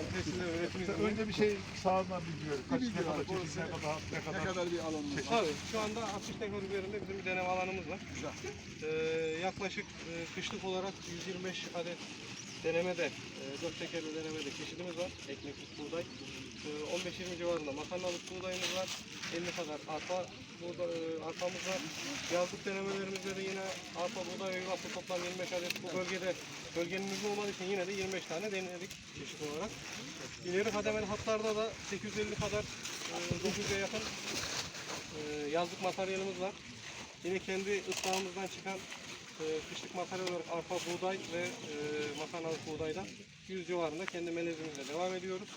üretim Mesela izni. önce bir şey sağından bilmiyorum. Kaç ne kadar Burası ne kadar, ne Ne kadar. kadar bir alanımız var? Tabii şu anda 60 dekar üzerinde bizim bir deneme alanımız var. Güzel. Ee, yaklaşık e, kışlık olarak 125 adet denemede, e, 4 tekerli denemede çeşidimiz var. Ekmeklik buğday. E, 15-20 civarında makarnalık buğdayımız var. 50 kadar arpa buğda, e, arpamız var. Yazlık denemelerimizde de yine arpa, buğday ve yulafı toplam 25 adet bu bölgede bölgenin uzun olmadığı için yine de 25 tane denedik çeşit olarak. İleri kademeli hatlarda da 850 kadar e, 900'e yakın e, yazlık materyalimiz var. Yine kendi ıslahımızdan çıkan kışlık materyal olarak arpa, buğday ve e, makarnalık buğdaydan 100 civarında kendi melezimizle devam ediyoruz.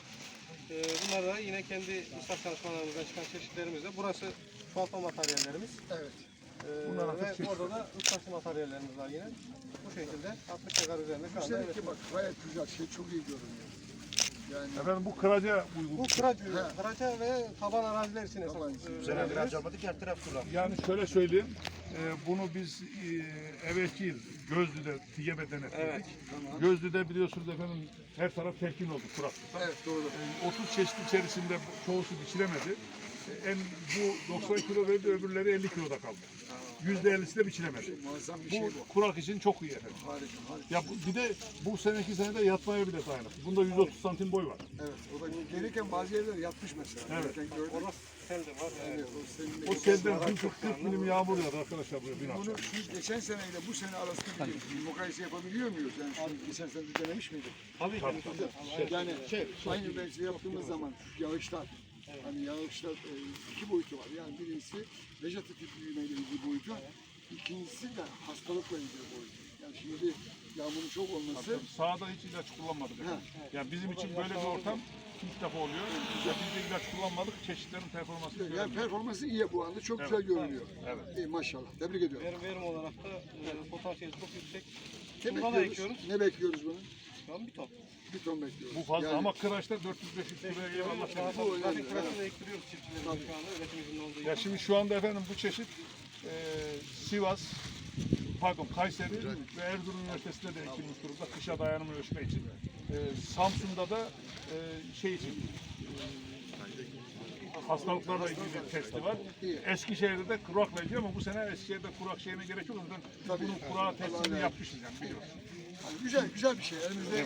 E, bunlar da yine kendi ıslah çalışmalarımızdan çıkan çeşitlerimizle. Burası çoğaltma materyallerimiz. Evet. E, Bunlar ve orada da ıslahçı materyallerimiz var yine. Bu şekilde 60 dekar üzerinde şu anda seneki evet. bak gayet güzel şey çok iyi görünüyor. Yani Efendim bu kıraca uygun. Bu kıraç, He. kıraça ve taban araziler için esas. Taban e, için. verebiliriz. harcamadık her taraf kurak. Yani şöyle söyleyeyim. e, bunu biz e, evvelki yıl Gözlü'de TİGEB'e denetledik. Evet. Tamam. Gözlü'de biliyorsunuz efendim her taraf telkin oldu kuraklıkta. evet doğru. E, 30 çeşit içerisinde çoğusu biçilemedi. E, En bu 90 kilo verdi öbürleri 50 kiloda kaldı. %50'si de biçilemedi. Bir şey Bu bu. kurak için çok iyi efendim. Harika harika. Ya bu- bir de bu seneki senede yatmaya bile dayanıklı. Bunda 130 santim boy var. Evet. O da gelirken bazı yerler yatmış mesela. Evet. Gelirken gördük. Orada sel de var. O senin O selden 40 milim yağmur yağdı arkadaşlar buraya akşam. Bunu siz geçen seneyle bu sene arasında bir mukayese yapabiliyor muyuz? Yani şimdi geçen sene de denemiş miydik? Tabii Tabii, tabii. Yani aynı benzi yaptığımız zaman yağışlar, hani yağışlar e, iki boyutu var. Yani birincisi vejetatif büyümeyle ilgili boyutu, ikincisi de hastalıkla ilgili boyutu. Yani şimdi yağmurun çok olması Sahada hiç ilaç kullanmadık. efendim. Yani bizim için böyle bir ortam ilk defa oluyor. Ya biz de ilaç kullanmadık. Çeşitlerin performansı yani güzel. performansı iyi bu anda. Çok güzel görünüyor. Evet. İyi, maşallah. Tebrik ediyorum. Verim, verim olarak da e, potansiyeli çok yüksek. Ne Buna da bekliyoruz? Ne bekliyoruz bunu? An bir ton. Bir ton bekliyoruz. Bu fazla Yani ama kıraçta 400-500 kiloya gelen Allah Zaten. Bu önemli, kırasını da ektiriyoruz çiftçilerimize şu anda üretim izni olduğu Ya için. şimdi şu anda efendim bu çeşit e, Sivas, pardon Kayseri ve Erzurum Üniversitesi'nde de ekilmiş durumda kışa dayanımı ölçme için. E, Samsun'da da e, şey için e, hastalıklarla ilgili bir testi var. Eskişehir'de de kurakla ilgili ama bu sene Eskişehir'de kurak şeyine gerek yok. Biz bunun kurak testini yapmışız yani biliyoruz. Güzel güzel bir şey. Elimizde